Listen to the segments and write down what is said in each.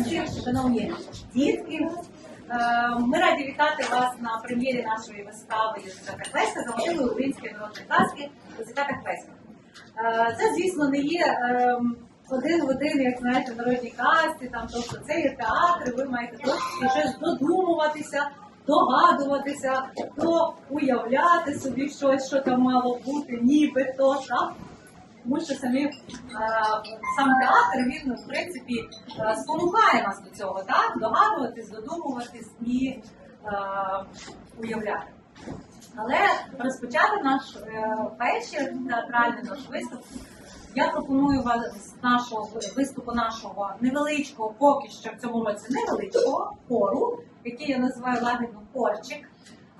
гості, шановні дітки. Е, Ми раді вітати вас на прем'єрі нашої вистави Язика Квеста, заводили української народної казки Язика Квеста. Е, Це, звісно, не є ем, один в один, як знаєте, казці, там, тобто це є театр, ви маєте щось додумуватися, догадуватися, то уявляти собі щось, що там мало бути, нібито, так? Тому що самі, е, сам театр, він, в принципі, е, спонукає нас до цього, так? Догадуватись, додумуватись і е, уявляти. Але розпочати наш е, вечір, театральний наш виступ, я пропоную вас з нашого виступу нашого невеличкого, поки що в цьому році невеличкого хору, який я називаю лагідно хорчик.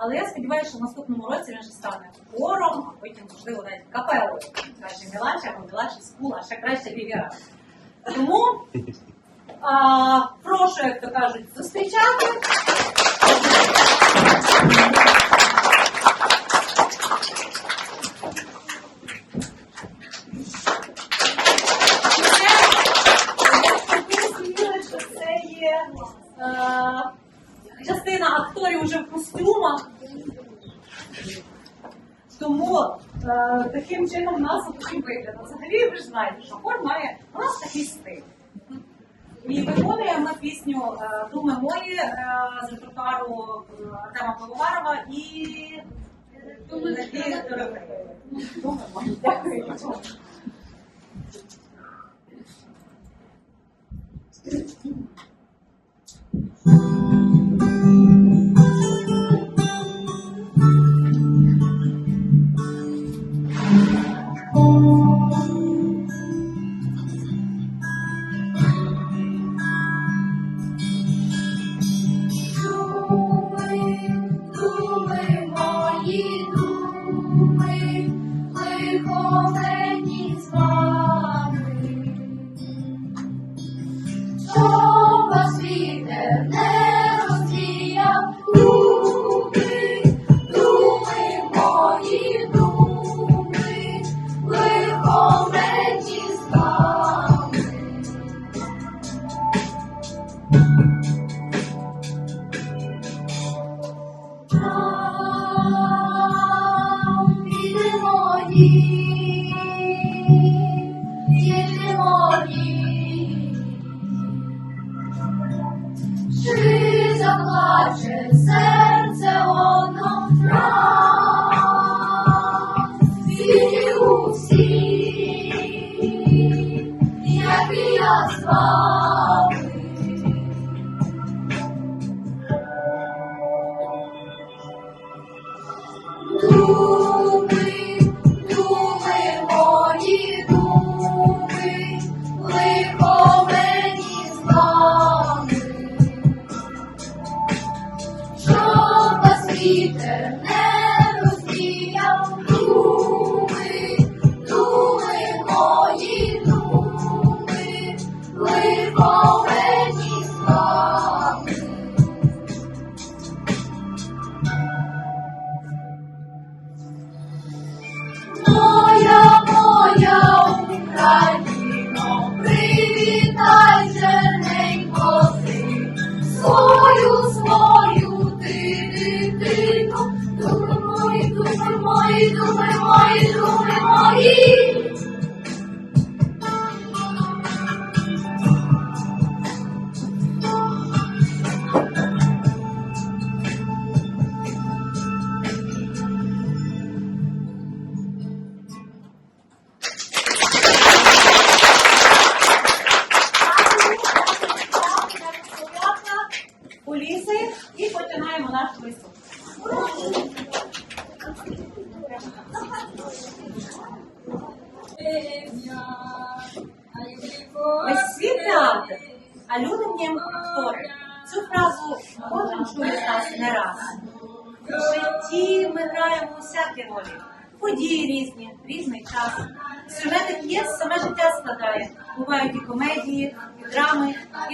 Але я сподіваюся, що в наступному році він вже стане хором, а потім, можливо, навіть капелою. Краще Мілача або Мілача Скула, а ще краще Вівіра. Тому а, прошу, як то кажуть, зустрічати. Це, я хотіла, що це є е, частина акторів вже в костюмах. Тому е, таким чином у нас такий вигляд. А Знаєте, що хор має нас такий стиль. І виконуємо пісню е, Думи мої е, з репертуару е, Артема Пивоварова і. Думи мої. peter.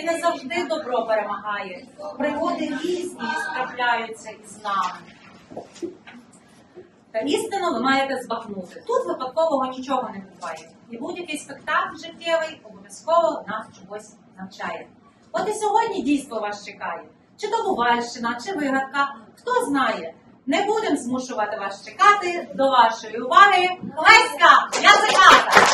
Не завжди добро перемагає. Пригоди різні трапляються із нами. Та істину ви маєте збагнути. Тут випадкового нічого не буває. І будь-який спектакль життєвий обов'язково нас чогось навчає. От і сьогодні дійство вас чекає. Чи то Бувальщина, чи вигадка, хто знає. Не будемо змушувати вас чекати. До вашої уваги Леська язиката!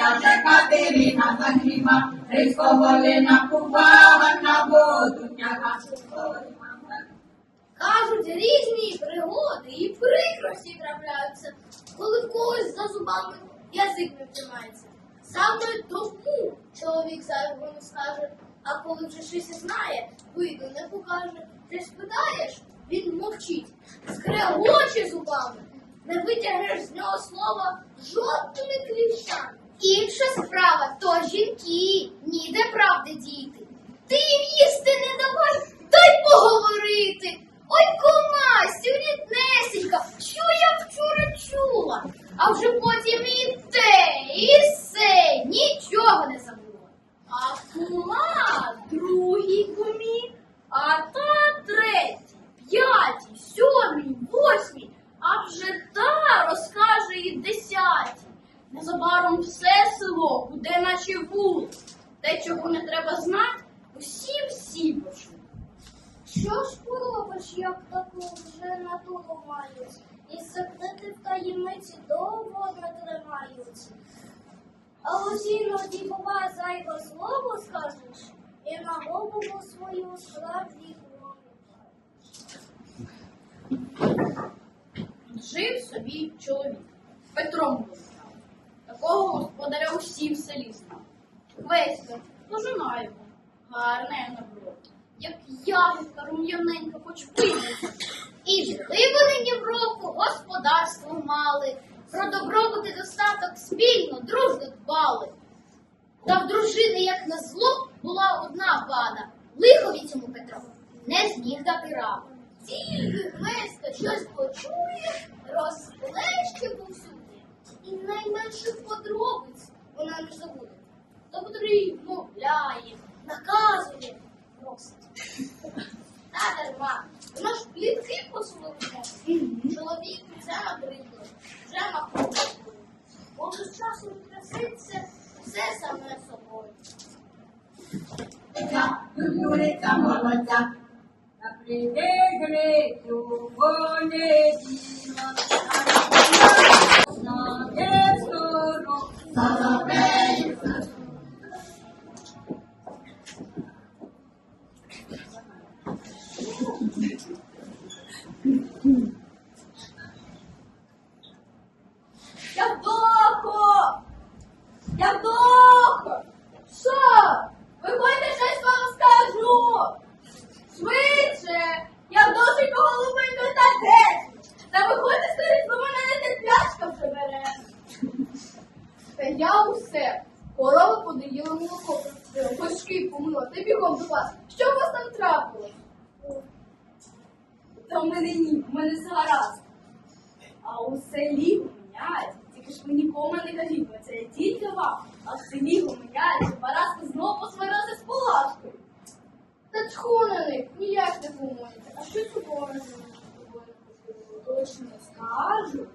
Катерина Загріба, Рисковолина Кубава на воду тяга. Кажуть, різні пригоди і прикрості трапляються, коли в когось за зубами язик не втримається. Саме тому чоловік зайвого не скаже, а коли вже щось знає, виду не покаже. Ти спитаєш, він мовчить, скрегоче зубами, не витягнеш з нього слова жодними кліщами. Інша справа то жінки, ніде правди діти. Ти їм їсти не давай, дай поговорити. Ой, комасю, ріднесенька, що я вчора чула, а вже потім і те, і все, нічого не забула. А кума другій кумі, а та третій, п'ятій, сьомій, восьмій, а вже та розкаже і десятій. Незабаром все село буде наче вулиць. Те, чого не треба знати, усі всі почнуть. Що ж поробиш, як таку вже надовго мають, і секрети в таємниці довго не тримаються. А ось іноді бува зайве слово скажеш, і на голову свою справді Жив собі чоловік, Петром був. Такого господаря усі в селі знав. Веська, пожина його, гарне набро, як ягідка рум'яненька, пильниця. І жили вони року, господарство мали, про добробут і достаток спільно, дружно дбали. Та в дружини, як на зло, була одна вада. Лихові цьому Петро не зміг дати раду. Тільки Веська щось почує, розплеще повсюди. І найменших подробиць вона не забуде. Добрий мовляє, наказує, просить. Та дарма, вона ж плітки послухає. Чоловік вже набридло, вже махнув. Може з часом краситься все саме собою. Юриця молодця. А прийде грецю, понеділок, на десорок, Соловей, Явдохо! Явдохо! Що? Виходьте, щось вам скажу! Швидше! Явдошенько, голубенько, та де? Та виходьте, скоріше, бо мене не терплячка вже бере. Та я усе. Корова подоїла молоко, пошки помила, ти бігом до вас. Що у вас там трапилось? Та в мене ні, в мене все гаразд. А у селі гомоняють. Тільки ж ви нікому не кажіть, бо це тільки вам. А в селі гомоняють, Параска знову посварилася з Полашкою. Та чху на них, ніяк не помоєте. А що цього не Точно скажу.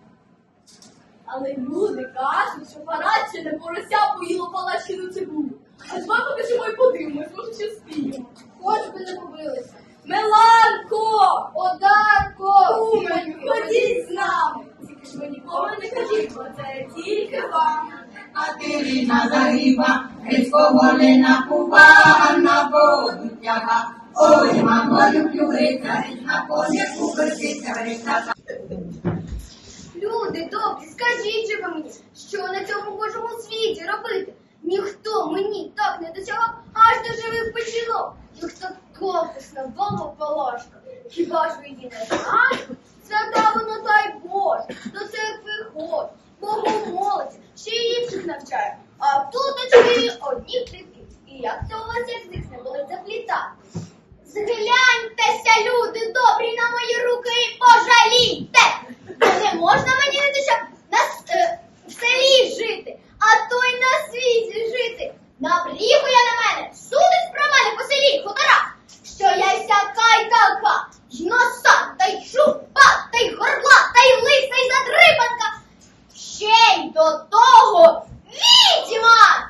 Але люди кажуть, що Парадче не порося поїло палащину цибулю. А ж вам покажемо і подивимось, може ще спіємо. Хоч би не побилися. Меланко! Одарко! Уменю, ходіть з нами! Тільки ж ви нікому не кажіть, бо це тільки вам. Катерина Загріба, Рисковолина Кубава на воду тяга. Ой, мамо, люблю гриця, на полі куберциця гриця. Скажіть мені, що на цьому божому світі робити? Ніхто мені так не досягав аж до живих печінок. Ніхто комписна баба палашка. Хіба ж ви її не знаєте? Свята воно дай Боже, до церкви ходить, Богу молиться, ще й інших навчає. А туточки одні птики. І як то у вас язик не болить заплітати? Згляньтеся, люди добрі, на мої руки і пожалійте! Не можна мені не ще на е, в селі жити, а то й на світі жити. Набріхує на мене, судить про мене по селі хутора, що я всяка й така, й носа, та й шупа, та й горла, та й лиса, й задрипанка. до того відьма!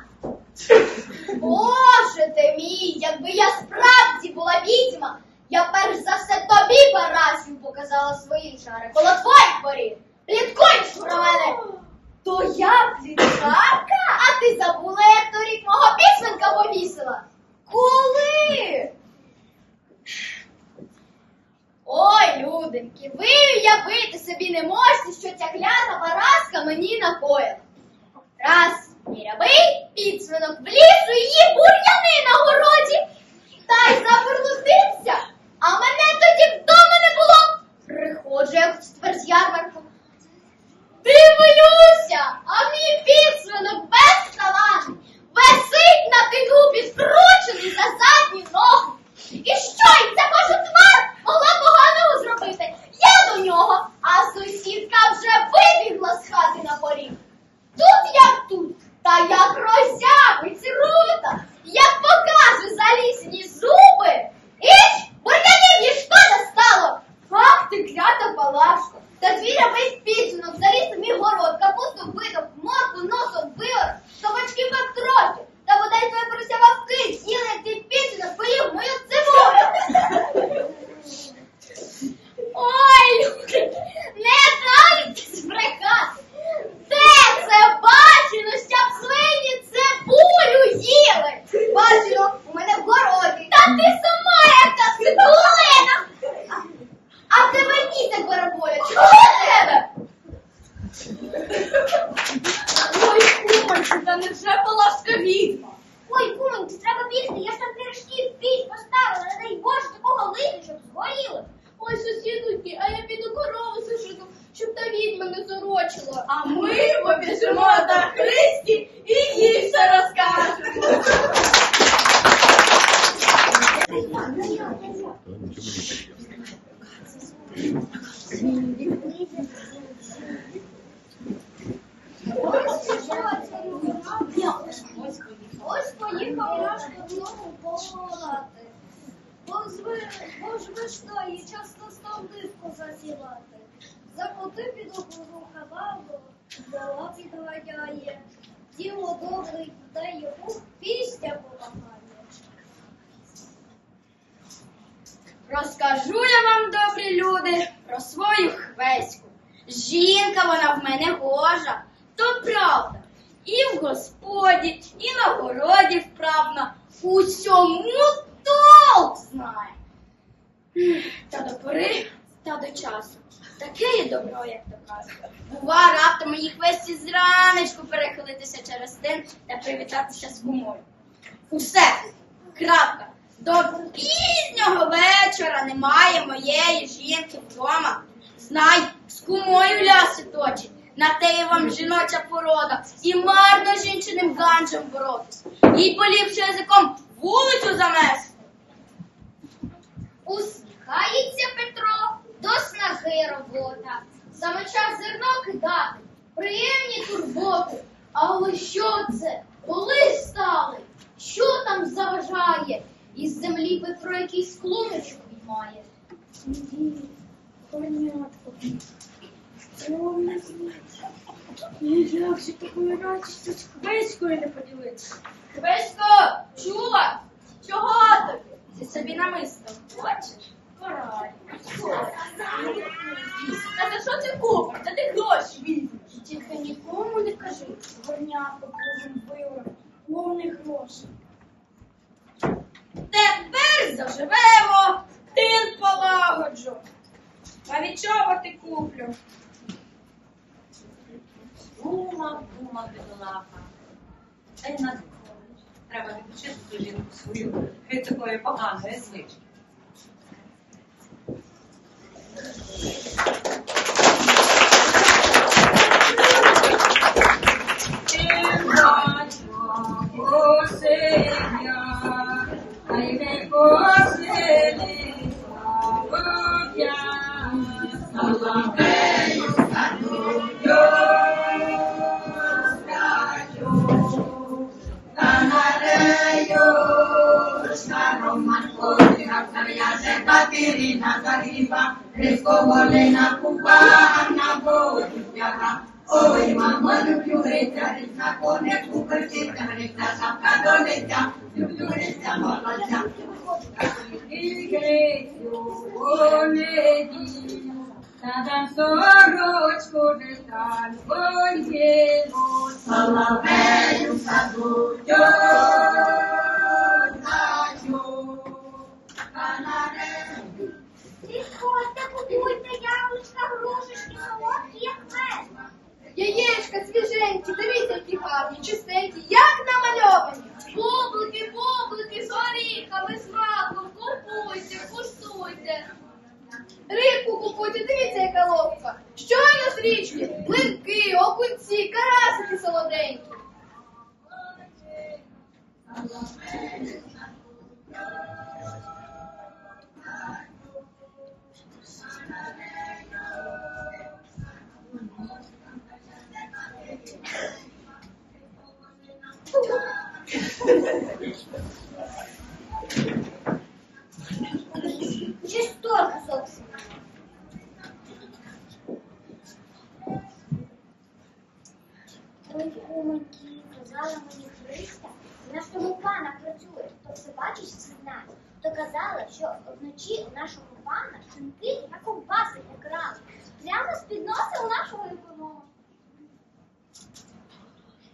Боже ти мій, якби я справді була відьма, я перш за все тобі, Парасю, показала свої чари коло твоїх порів. Пліткуєш про мене. То я пліткарка? А ти забула, як торік мого пісенка повісила? Коли? Ой, люденьки, ви уявити собі не можете, що ця клята Параска мені накоїла. Раз мірявий підсвинок вліз у її бур'яни на городі та й завернутився, а мене тоді вдома не було. Приходжу я в четвер з ярмарку. Дивлюся, а мій підсвинок без талант висить на тину підкручений за задні ноги. І що й ця кожа твар могла поганого зробити? Я до нього, а сусідка вже вибігла з хати на поріг. Тут як тут, та як роззявить рута, як покаже залізні зуби. Іч, бур'янів їй шкода стало. Ах ти клята палашко, та звіря весь підсунок, заліз у мій город, капусту видав, морку носом вивер, собачки в трохи. Та бодай твоє порося вовки, з'їли, як ти підсунок, поїв мою цибулю. Ой, люди, не дайте збрехати. Де це бачено, щоб свині цибулю їли? Бачено, у мене в городі. Та ти сама яка цибулина. А тебе нітик бараболя, чого в тебе? Ой, кумоньку, та невже палашка відьма? Ой, кумоньку, треба бігти, я ж там пиріжки в піч поставила, не дай Боже, такого лити, щоб згоріли. Ой, сусідоньки, а я піду корову сушину, щоб та відьма не зорочила. А ми побіжимо до Христі і їй все розкажемо. Ось поїхав наш додому погорати. Бо ж ви, бо ж ви що, і часто став дивку засівати. Закоти під округу хабару, дала підганяє. Тіло добре та йому пісня помагає. Розкажу я вам, добрі люди, про свою хвеську. Жінка вона в мене гожа, то правда. І в господі, і на городі вправна, усьому толк знає. Та до пори, та до часу. Таке є добро, як то кажуть. Бува раптом моїй хвесті зранечку перехилитися через тин та привітатися з кумою. Усе, крапка. До пізнього вечора немає моєї жінки вдома. Знай, з кумою ляси точить. На те є вам жіноча порода. І марно жінчиним ганджем боротись. Їй поліпше язиком вулицю замести. Усміхається Петро, до снаги робота. Саме час зерно кидати, приємні турботи. Але що це? Коли стали? Що там заважає? Із землі Петро якийсь клуночок. Ой, Ну як же такою радістю з хвеською не поділитися? Хвесько, чула? Чого тобі? Ти собі намисто. Хочеш? Та за що ти купиш? Та ти гроші візьмеш. Тільки нікому не кажи, горняко кожен вила, повних грошей. Тепер заживемо, тин полагоджу. А від чого ти куплю? Думав, думав, бідолаха. Та й надумав. Треба відпочити жінку свою від такої поганої звички. Nazarimba, бачимо осеня, а й не поселі славя. Соловею садую, скачу, та на рею, шаром Маркові, В'яже Катерина загиба, Грицько Волина купа, на воду тяга. Ой, мамо, люблю гриця, гриць на конику, перчиця, гриця, шапка до лиця, люблю гриця, молодця. І Грицю, о неділю, та дам сорочку деталь, ангелу, Соловею в саду, дьонаю, канарею. Підходьте, купуйте яблучка, грушечки, солодкі, як весна. Яєчка свіженькі, дивіться, які гарні, чистенькі, як намальовані. Бублики, бублики з горіхами, з маком, купуйте, куштуйте. Рибку купуйте, дивіться, яка ловка. Щойно з річки, плинки, окунці, карасики солоденькі. Чисторка, собственно. Ой, кумоньки, казала мені Христа, вона ж пана працює, бачить, все знає. То казала, що вночі у нашого пана шинки та ковбаси якраз прямо з-під у нашого економа.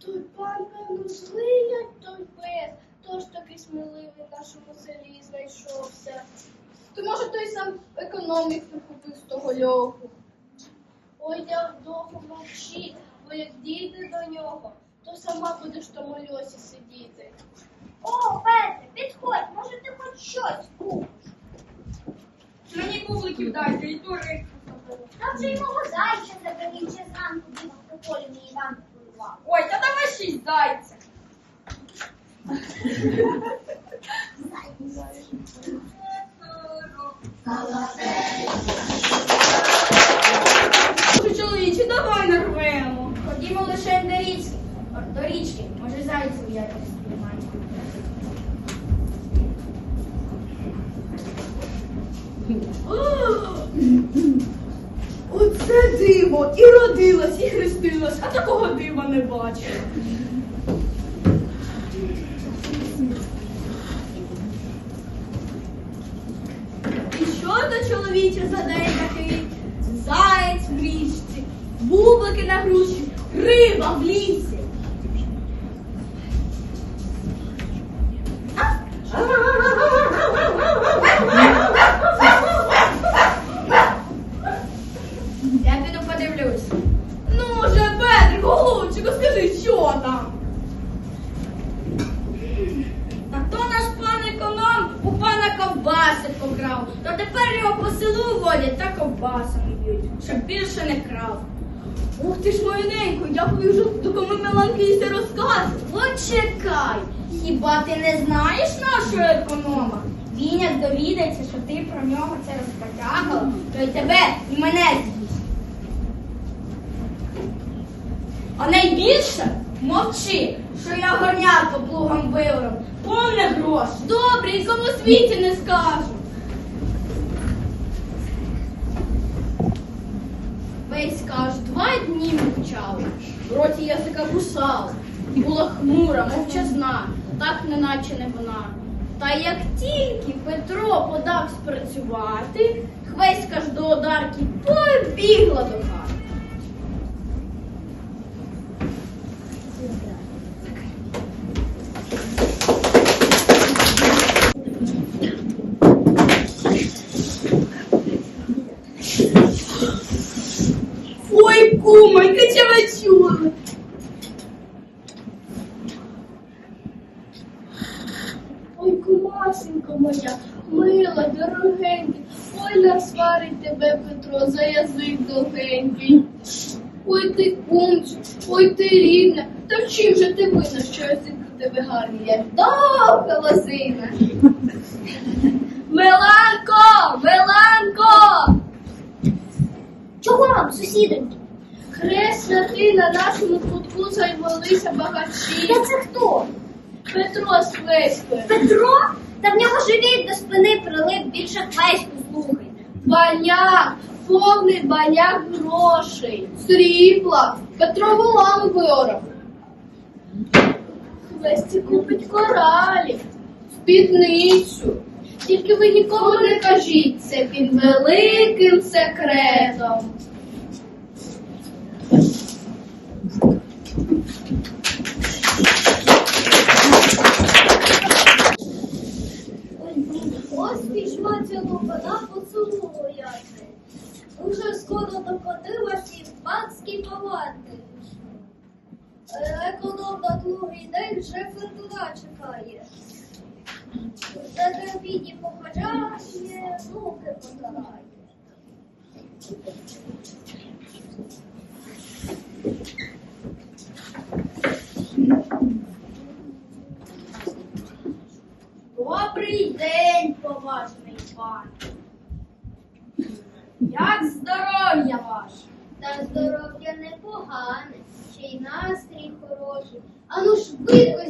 Той пан, певно, злий, нашому селі знайшовся. То може той сам економік прикупив з того льоху. Ой, я вдовго мовчи, бо як дійде до нього, то сама будеш в тому льосі сидіти. О, Петре, підходь, може ти хоч щось купиш. Мені бубликів дайте, і ту рибку заберу. Та вже й мого зайця заберіть, ще зранку бігав по полі Іван полював. Ой, та давай шість зайця. Чоловіче, давай нарвемо. Ходімо лише до річки. До річки. Може зайців якось спіймати. Оце диво! І родилась, і хрестилась, а такого дива не бачила. І що то чоловіче за день такий? Заєць в річці, бублики на груші, риба в лісі. Більше не крав. Ух ти ж моєненько, я повіжу до кому Меланкійся розказ. От чекай, хіба ти не знаєш нашого економа? Він як довідається, що ти про нього це розпотягала, то й тебе, і мене з'їсть. А найбільше мовчи, що я горнятко плугом вивором. Повне грош. Добре, і кому світі не скажу. Весь каж два дні мовчали, в роті язика кусала, була хмура, мовчазна, так неначе не вона. Та як тільки Петро подав спрацювати, Хвеська ж до одарки побігла до хати. Ой, кумонька, чого чули? Ой, кумасенько моя, мила, дорогенька, ой, насварить тебе, Петро, за язик довгенький. Ой, ти кумче, ой, ти рідна, та в чим же ти винна, що язик у тебе гарний, як довга лозина. Миланко, Миланко! Чого вам, сусідоньки? Хресна ти на нашому кутку зайвалися багачі. Та це хто? Петро з Феською. Петро? Та в нього живіт до спини прилип більше хвеську слухайте. Паняк, повний баняк грошей, срібла, Петрову ламу виорав. Хвесті купить коралі, спідницю. Тільки ви нікому не кажіть, це під великим секретом. Ось пішла ціловина поцілуяти. Уже скоро докотилась і панські палати. Економ на другий день вже фертуна чекає. За терпінні походжає, руки потирає. Добрий день, поважний пан. Як здоров'я ваше? Та здоров'я непогане, ще й настрій хороший. Ану швидко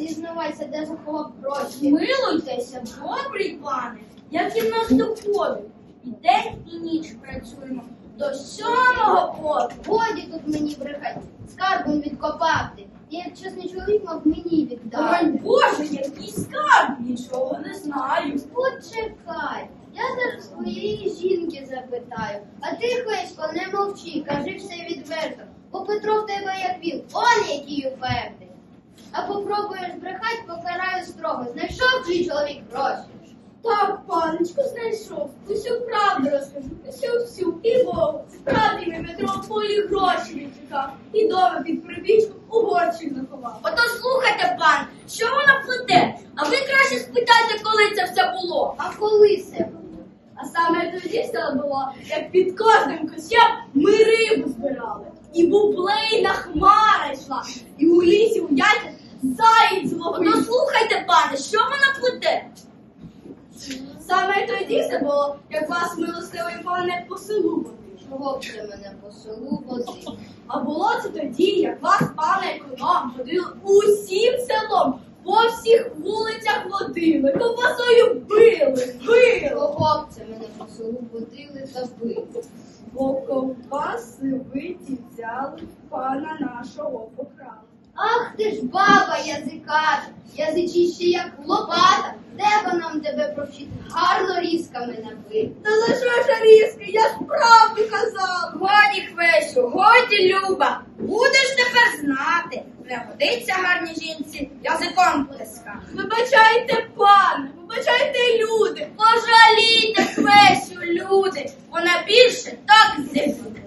зізнавайся, де заховав гроші. Милуйтеся, добрий пане, як і в нас доходить. І день, і ніч працюємо до сьомого поту. Годі тут мені брехать, скарбом відкопав ти. Я як чесний чоловік мав мені Ой, віддати. Боже, який скарб, нічого не знаю. Почекай, я зараз своєї жінки запитаю, а ти, Хвесько, не мовчи, кажи все відверто, бо Петро в тебе як він, он який упевний. А попробуєш строго. Знайшов твій чоловік гроші. Так, паночку, знайшов. Усю правду розкажу, усю всю і Богу. Справді мій Петро твої гроші відчекав. І дома під прибічку у горщик заховав. Ото слухайте, пан, що вона плете? А ви краще спитайте, коли це все було. А коли це було? А саме тоді все було, як під кожним кущем ми рибу збирали. І бублейна хмара йшла, і у лісі у яйцях заєць. Ну слухайте, пане, що вона плете? Саме тоді все було, як вас милостивий пане по селу водив. Чого б ти мене по селу? А було це тоді, як вас, пане економ, водили усім селом, по всіх вулицях водили, ковбасою били, били. Це мене по селу водили та били? Бо ковбаси биті взяли пана нашого покрали. Ах ти ж баба язиката, язичище як лопата. Треба нам тебе провчити гарно різками набити. Та за що ж різки? Я ж правду казав. Годі, Хвесю, годі, Люба. Будеш тепер знати. Не годиться гарній жінці язиком плескати. Вибачайте, пане, вибачайте, люди. Пожалійте, Хвесю, люди. Вона більше так не буде.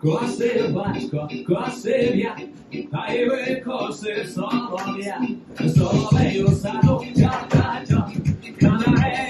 Косив батько, косив я, та й викосив солов'я, соловей у саду, тьотатьо, канарея стала,